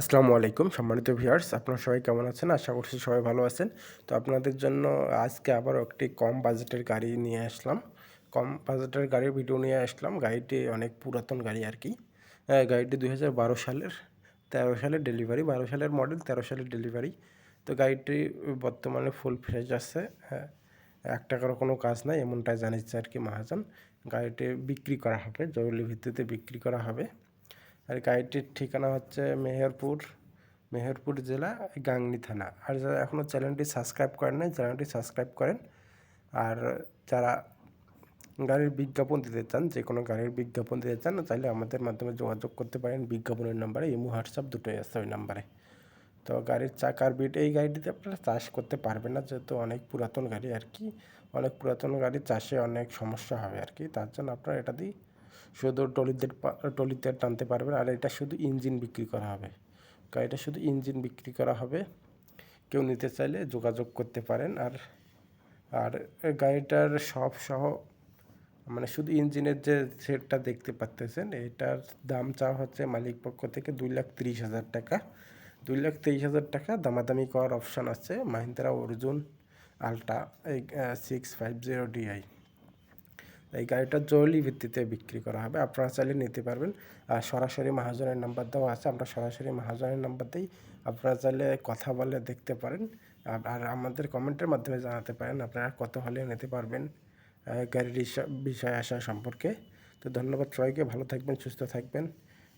আসসালামু আলাইকুম সম্মানিত ভিউয়ার্স, আপনারা সবাই কেমন আছেন? আশা করছি সবাই ভালো আছেন। তো আপনাদের জন্য আজকে আবার একটি কম বাজেটের গাড়ি নিয়ে আসলাম। কম বাজেটের গাড়ির ভিডিও নিয়ে আসলাম। গাড়িটি অনেক পুরাতন গাড়ি আর কি। গাড়িটি দুই হাজার বারো সালের। তেরো সালের ডেলিভারি বারো সালের মডেল তেরো সালের ডেলিভারি তো গাড়িটি বর্তমানে ফুল ফ্রেশ আছে। হ্যাঁ এক টাকারও কোনো কাজ নাই, এমনটাই জানিয়েছে আর কি মহাজন। গাড়িটি বিক্রি করা হবে, জরুরি ভিত্তিতে বিক্রি করা হবে। আর গাড়িটির ঠিকানা হচ্ছে মেহেরপুর মেহেরপুর জেলা গাংনি থানা। আর যারা এখনও চ্যানেলটি সাবস্ক্রাইব করেন নাই, চ্যানেলটি সাবস্ক্রাইব করেন। আর যারা গাড়ির বিজ্ঞাপন দিতে চান, যে কোনো গাড়ির বিজ্ঞাপন দিতে চান চাইলে আমাদের মাধ্যমে যোগাযোগ করতে পারেন। বিজ্ঞাপনের নাম্বারে ইমো, হোয়াটসঅ্যাপ দুটোই আছে ওই নাম্বারে। তো গাড়ির চাকার বিট এই গাড়িটিতে আপনারা চাষ করতে পারবেন না, যেহেতু অনেক পুরাতন গাড়ি আর কি। অনেক পুরাতন গাড়ি চাষে অনেক সমস্যা হবে আর কি। তার জন্য আপনারা এটা দিয়ে শুধু টলিতে টলিতে টানতে পারবেন। আর এটা শুধু ইঞ্জিন বিক্রি করা হবে। গাড়িটা শুধু ইঞ্জিন বিক্রি করা হবে। কেউ নিতে চাইলে যোগাযোগ করতে পারেন। আর আর গাড়িটার সব সহ মানে শুধু ইঞ্জিনের যে সেটটা দেখতে পাচ্তেছেন এটার দাম চাওয়া হচ্ছে মালিক পক্ষ থেকে দুই লাখ তিরিশ হাজার টাকা। দুই লাখ তেইশ হাজার টাকা দামাদামি করার অপশান আছে Mahindra Arjun ultra six five zero DI এই গাড়িটা জরুরি ভিত্তিতে বিক্রি করা হবে। আপনারা চাইলে নিতে পারবেন। আর সরাসরি মাহাজনের নাম্বার দেওয়া আছে। আমরা সরাসরি মাহাজনের নাম্বার দিই। আপনারা চাইলে কথা বলে দেখতে পারেন। আর- আমাদের কমেন্টের মাধ্যমে জানাতে পারেন আপনারা কত হলে নিতে পারবেন গাড়ির বিষয় আসা সম্পর্কে। তো ধন্যবাদ সবাইকে। ভালো থাকবেন, সুস্থ থাকবেন।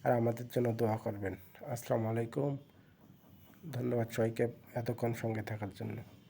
আর আমাদের জন্য দোয়া করবেন। আসসালামু আলাইকুম। ধন্যবাদ সবাইকে এতক্ষণ সঙ্গে থাকার জন্য।